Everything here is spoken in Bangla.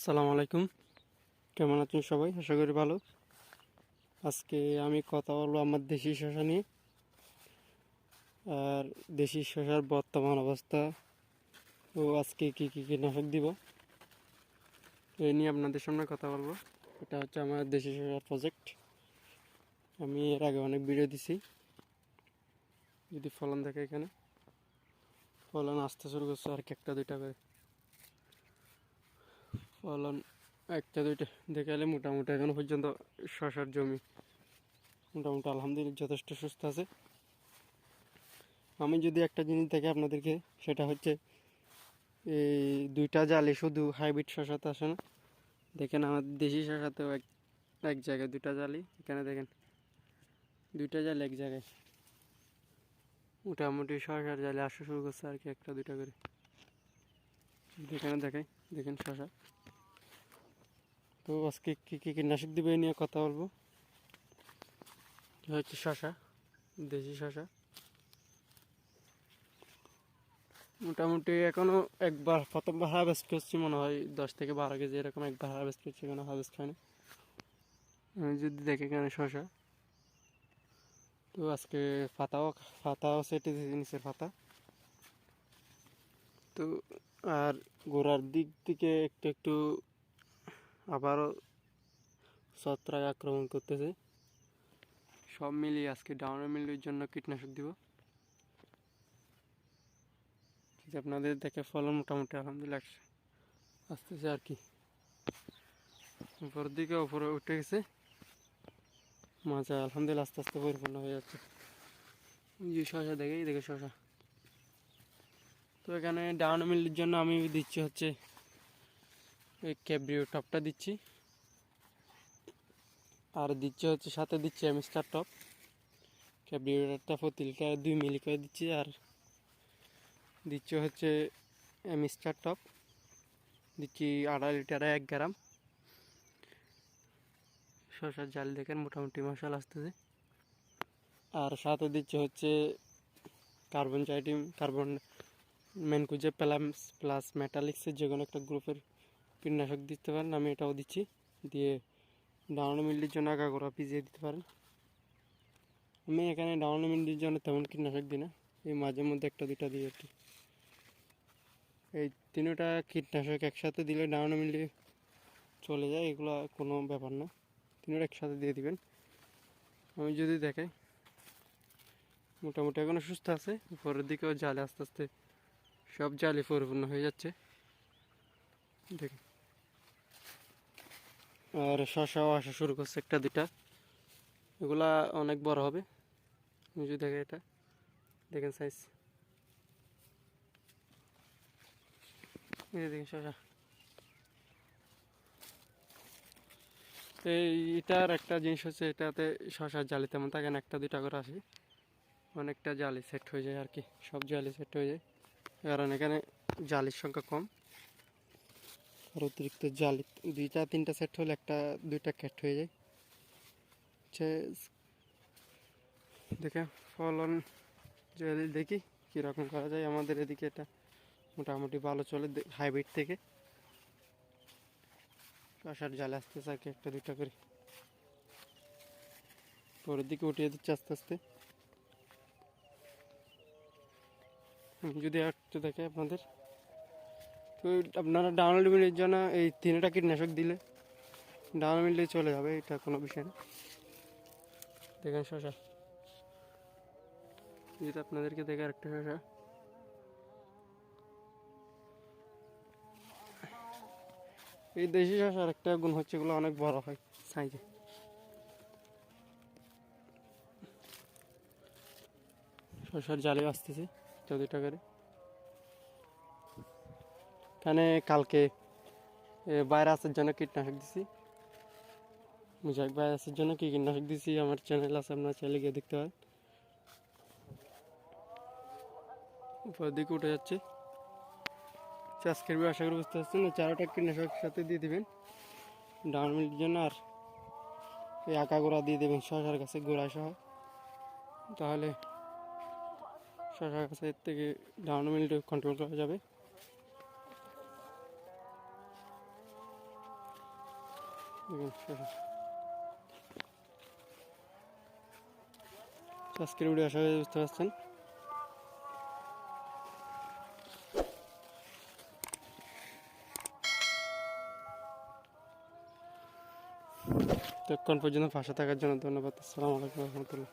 আসসালামু আলাইকুম। কেমন আছেন সবাই? আশা করি ভালো। আজকে আমি কথা বলব আমার দেশি শশা নিয়ে। আর দেশি শশার বর্তমান অবস্থা ও আজকে কী কী কীটনাশক দিব এই নিয়ে আপনাদের সামনে কথা বলব। এটা হচ্ছে আমার দেশি শশার প্রজেক্ট আমি এর আগে অনেক ভিডিও দিছি। যদি ফলন দেখে এখানে, ফলন আসতে শুরু করছে আর একটা দুইটা করে। ফলন একটা, দুইটা। দেখে এলে মোটামুটি এখনও পর্যন্ত শশার জমি। মোটামুটি আলহামদুলিল্লাহ যথেষ্ট সুস্থ আছে। আমি যদি একটা জিনিস দেখে আপনাদেরকে, সেটা হচ্ছে এই দুইটা জালে শুধু হাইব্রিড শশাতে আসে না। দেখেন আমার দেশি শশাতেও এক এক জায়গায় দুইটা জালি, এখানে দেখেন দুইটা জাল এক জায়গায়। মোটামুটি শশার জালে আসা শুরু করছে আর কি একটা, দুইটা করে। এখানে দেখাই, দেখেন শশা। তো আজকে কী কী কীটনাশক দিবে নিয়ে কথা বলব? হচ্ছে শশা দেশি শশা। মোটামুটি এখনও একবার প্রথমবার হারভেস্ট করছি মনে হয় দশ থেকে বারো কেজি এরকম একবার হারভেস্ট করছি এখনও হারভেস্ট হয়নি। আমি যদি দেখি এখানে শশা। তো আজকে পাতাও পাতাও সেটে দিয়েছি নিচের পাতা। তো আর গোড়ার দিক থেকে একটু একটু আবারও ছত্রাক আক্রমণ করতেছে। সব মিলিয়ে আজকে ডাউনের মিলির জন্য কীটনাশক দিব। আপনাদের দেখে ফলন মোটামুটি আলহামদুলিল্লাহ আসতেছে আর কি। উপরের দিকে উপরে উঠে গেছে। মাঝে আলহামদুলিল্লাহ আস্তে আস্তে পরিপূর্ণ হয়ে যাচ্ছে। যে শশা দেখে এই দেখে শশা। তো এখানে ডাউন মিলের জন্য আমি দিচ্ছি হচ্ছে এই ক্যাব্রিও টপটা দিচ্ছি। আর দিচ্ছি হচ্ছে, সাথে দিচ্ছি আমি স্টার টপ। ক্যাব্রিওটা প্রতি লিটার দুই মিলি করে দিচ্ছি, আর দিচ্ছি হচ্ছে এম স্টার টপ। দিচ্ছি আড়াই লিটারে এক গ্রাম। শশার জাল দেখেন, মোটামুটি মশাল আসতেছে। আর সাথে দিচ্ছে হচ্ছে কার্বন চাইটিম, কার্বন ম্যানকুজে প্লাস প্লাস মেটালিক্সের যে কোনো একটা গ্রুপের কীটনাশক দিতে পারেন, আমি এটাও দিচ্ছি। দিয়ে ডাউন মিল্লির জন্য আগাগোড়া পিজিয়ে দিতে পারেন। আমি এখানে ডাউন মিল্লির জন্য তেমন কীটনাশক দিই না, এই মাঝে মধ্যে একটা দুটা দিই আর কি। এই তিনটা কীটনাশক একসাথে দিলে ডাউন মিল্লি চলে যায়, এগুলো কোনো ব্যাপার না। তিনটা একসাথে দিয়ে দিবেন। আমি যদি দেখাই, মোটামুটি এখনও সুস্থ আছে, উপরের দিকেও জালে আস্তে আস্তে সব জালি পরিপূর্ণ হয়ে যাচ্ছে। দেখুন। আর শশাও আসা শুরু করছে একটা দুটা এগুলা অনেক বড় হবে। যদি দেখে এটা। দেখেন সাইজ এই দেখেন শশা। এটার একটা জিনিস হচ্ছে, এটাতে শশার জালি তেমন থাকে না, একটা, দুইটা করে আসে। অনেকটা জালি সেট হয়ে যায় আর কি। সব জালি সেট হয়ে যায়। কারণ এখানে জালির সংখ্যা কম। আর অতিরিক্ত জালি। দুইটা, তিনটা সেট হলে একটা, দুইটা ক্যাট হয়ে যায়। হচ্ছে দেখে ফলন যদি দেখি কীরকম করা যায় আমাদের এদিকে এটা মোটামুটি ভালো চলে হাইব্রিড থেকে। আসার জালে আসতে আর কি একটা, দুইটা করে। পরের দিকে উঠিয়ে দিচ্ছে আস্তে আস্তে। যদি একটু দেখে আপনাদের। তো আপনারা ডাউনলোড মিলের জন্য এই তিনটা কীটনাশক দিলে। ডাউনলোড মিলে চলে যাবে, এটা কোনো বিষয় না। দেখেন শশা যেটা আপনাদেরকে দেখে আরেকটা শশা এই দেশি শশার একটা গুণ হচ্ছে এগুলো অনেক বড় হয় সাইজে শশার জালে আসতেছে চৌদ্দ টাকারে। এখানে কালকে ভাইরাসের জন্য কীটনাশক দিছি। মুজাক ভাইরাসের জন্য কী কীটনাশক দিছি, আমার চ্যানেল আছে, আপনার চ্যানেলে গিয়ে দেখতে পারেন। উপরের দিকে উঠে যাচ্ছে। আজকের ভিডিও আশা করি বুঝতে পারছেন চারোটা কীটনাশক সাথে দিয়ে দেবেন। ডাউন মিলের জন্য আর এই আঁকা গোড়া দিয়ে দেবেন, শশার কাছে গোড়া সহ। তাহলে শশা গাছের থেকে ডাউন মিলটা কন্ট্রোল করা যাবে। আজকের ভিডিও আশা করি বুঝতে পারছেন। ততক্ষণ পর্যন্ত পাশে থাকার জন্য ধন্যবাদ। আসসালামু আলাইকুম রহমতুল্লাহ।